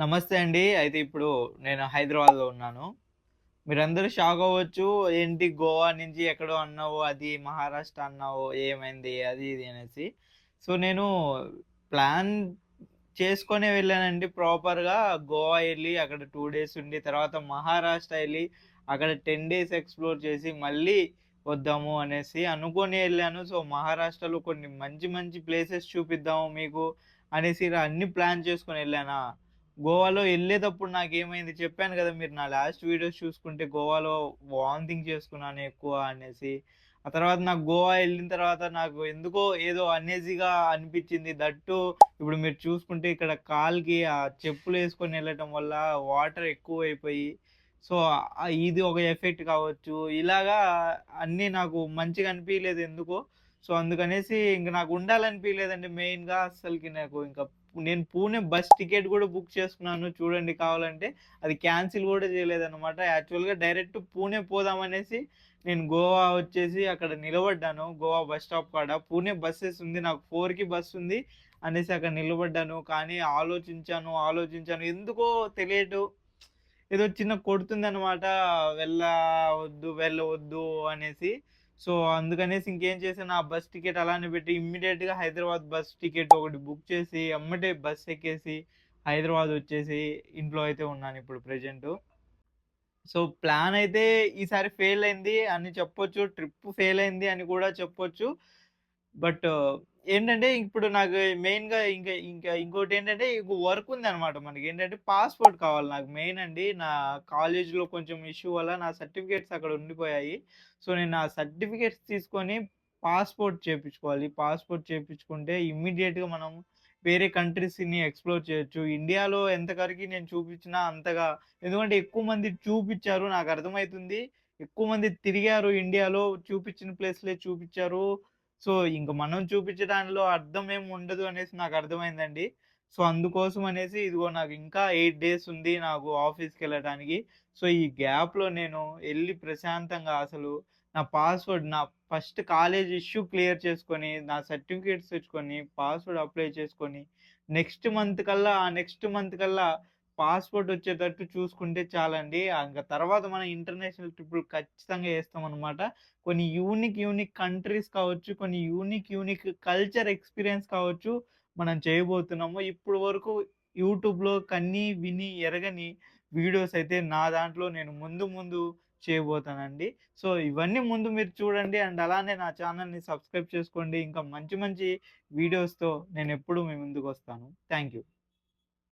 నమస్తే అండి. అయితే ఇప్పుడు నేను హైదరాబాద్‌లో ఉన్నాను. మీరందరూ షాక్ అవ్వచ్చు. ఏంటి గోవా నుంచి ఎక్కడో అన్నావు, అది మహారాష్ట్ర అన్నావు, ఏమైంది అది ఇది అనేసి. సో, నేను ప్లాన్ చేసుకొనే వెళ్ళానండి ప్రాపర్‌గా. గోవా వెళ్ళి అక్కడ టూ డేస్ ఉండి, తర్వాత మహారాష్ట్ర వెళ్ళి అక్కడ 10 డేస్ ఎక్స్‌ప్లోర్ చేసి, మళ్ళీ వద్దాము అనేసి అనుకొని వెళ్ళాను సో, మహారాష్ట్రలో కొన్ని మంచి మంచి ప్లేసెస్ చూపిద్దాము మీకు అనేసి ఇలా ప్లాన్ చేసుకొని వెళ్ళానా గోవాలో వెళ్ళేటప్పుడు నాకు ఏమైంది చెప్పాను కదా మీరు నా లాస్ట్ వీడియోస్ చూసుకుంటే గోవాలో వామిటింగ్ చేసుకున్నాను ఎక్కువ అనేసి. ఆ తర్వాత నాకు గోవా వెళ్ళిన తర్వాత నాకు ఎందుకో ఏదో అనేజీగా అనిపించింది దట్టు ఇప్పుడు మీరు చూసుకుంటే ఇక్కడ కాలికి ఆ చెప్పులు వేసుకొని వెళ్ళటం వల్ల వాటర్ ఎక్కువ అయిపోయి సో, ఇది ఒక ఎఫెక్ట్ కావచ్చు. ఇలాగా అన్నీ నాకు మంచిగా అనిపించలేదు ఎందుకో. సో, అందుకనేసి ఇంక నాకు ఉండాలనిపించలేదండి మెయిన్‌గా అస్సలకి నాకు ఇంకా నేను పూణే బస్ టికెట్ కూడా బుక్ చేసుకున్నాను చూడండి కావాలంటే. అది క్యాన్సిల్ కూడా చేయలేదన్నమాట యాక్చువల్‌గా డైరెక్ట్ పూణే పోదామనేసి నేను గోవా వచ్చేసి అక్కడ నిలబడ్డాను. గోవా బస్ స్టాప్ కాడ. పూణే బస్సెస్ ఉంది. నాకు ఫోర్కి బస్ ఉంది అనేసి అక్కడ నిలబడ్డాను. కానీ ఆలోచించాను, ఆలోచించాను ఎందుకో తెలియదు. ఏదో చిన్న కొడుతుందనమాట. వెళ్ళవద్దు, వెళ్ళవద్దు అనేసి. సో, అందుకనేసి ఇంకేం చేశాను ఆ బస్ టికెట్ అలానే పెట్టి ఇమ్మీడియట్గా హైదరాబాద్ బస్ టికెట్ ఒకటి బుక్ చేసి అమ్మటే బస్ ఎక్కేసి హైదరాబాద్ వచ్చేసి ఇంట్లో అయితే ఉన్నాను ఇప్పుడు ప్రెజెంట్ సో, ప్లాన్ అయితే ఈసారి ఫెయిల్ అయింది అని చెప్పొచ్చు. ట్రిప్ ఫెయిల్ అయింది అని కూడా చెప్పొచ్చు. బట్ ఏంటంటే ఇప్పుడు నాకు మెయిన్‌గా ఇంకా ఇంకా ఇంకోటి ఏంటంటే ఇంకో వర్క్ ఉంది అనమాట మనకి. ఏంటంటే పాస్‌పోర్ట్ కావాలి నాకు మెయిన్ అండి. నా కాలేజ్‌లో కొంచెం ఇష్యూ వల్ల నా సర్టిఫికేట్స్ అక్కడ ఉండిపోయాయి. సో, నేను ఆ సర్టిఫికేట్స్ తీసుకొని పాస్‌పోర్ట్ చేపించుకోవాలి. పాస్‌పోర్ట్ చేపించుకుంటే ఇమ్మీడియట్గా మనం వేరే కంట్రీస్‌ని ఎక్స్‌ప్లోర్ చేయొచ్చు. ఇండియాలో ఎంతవరకు నేను చూపించినా అంతగా ఎందుకంటే ఎక్కువ మంది చూపించారు నాకు అర్థమవుతుంది ఎక్కువ మంది తిరిగారు ఇండియాలో. చూపించిన ప్లేస్‌లే చూపించారు సో, ఇంక మనం చూపించే దానిలో అర్థం ఏమి ఉండదు అనేసి నాకు అర్థమైందండి. సో, అందుకోసం అనేసి ఇదిగో నాకు ఇంకా ఎయిట్ డేస్ ఉంది నాకు ఆఫీస్కి వెళ్ళడానికి సో, ఈ గ్యాప్‌లో నేను వెళ్ళి ప్రశాంతంగా అసలు నా పాస్‌వర్డ్ నా ఫస్ట్ కాలేజ్ ఇష్యూ క్లియర్ చేసుకొని, నా సర్టిఫికేట్స్ తెచ్చుకొని, పాస్‌వర్డ్ అప్లై చేసుకొని, నెక్స్ట్ మంత్ కల్లా ఆ నెక్స్ట్ మంత్ కల్లా పాస్‌పోర్ట్ వచ్చేటట్టు చూసుకుంటే చాలండి. ఇంకా తర్వాత మనం ఇంటర్నేషనల్ ట్రిప్పులు ఖచ్చితంగా వేస్తాం అనమాట కొన్ని యూనిక్, యూనిక్ కంట్రీస్ కావచ్చు, కొన్ని యూనిక్, యూనిక్ కల్చర్ ఎక్స్‌పీరియన్స్ కావచ్చు, మనం చేయబోతున్నాము. ఇప్పుడు వరకు యూట్యూబ్‌లో కన్నీ విని, ఎరగని వీడియోస్ అయితే నా దాంట్లో నేను ముందు ముందు చేయబోతానండి. సో, ఇవన్నీ ముందు మీరు చూడండి. అండ్ అలానే నా ఛానెల్‌ని సబ్స్క్రైబ్ చేసుకోండి. ఇంకా మంచి మంచి వీడియోస్‌తో నేను నేనెప్పుడు మీ ముందుకొస్తాను. Thank you.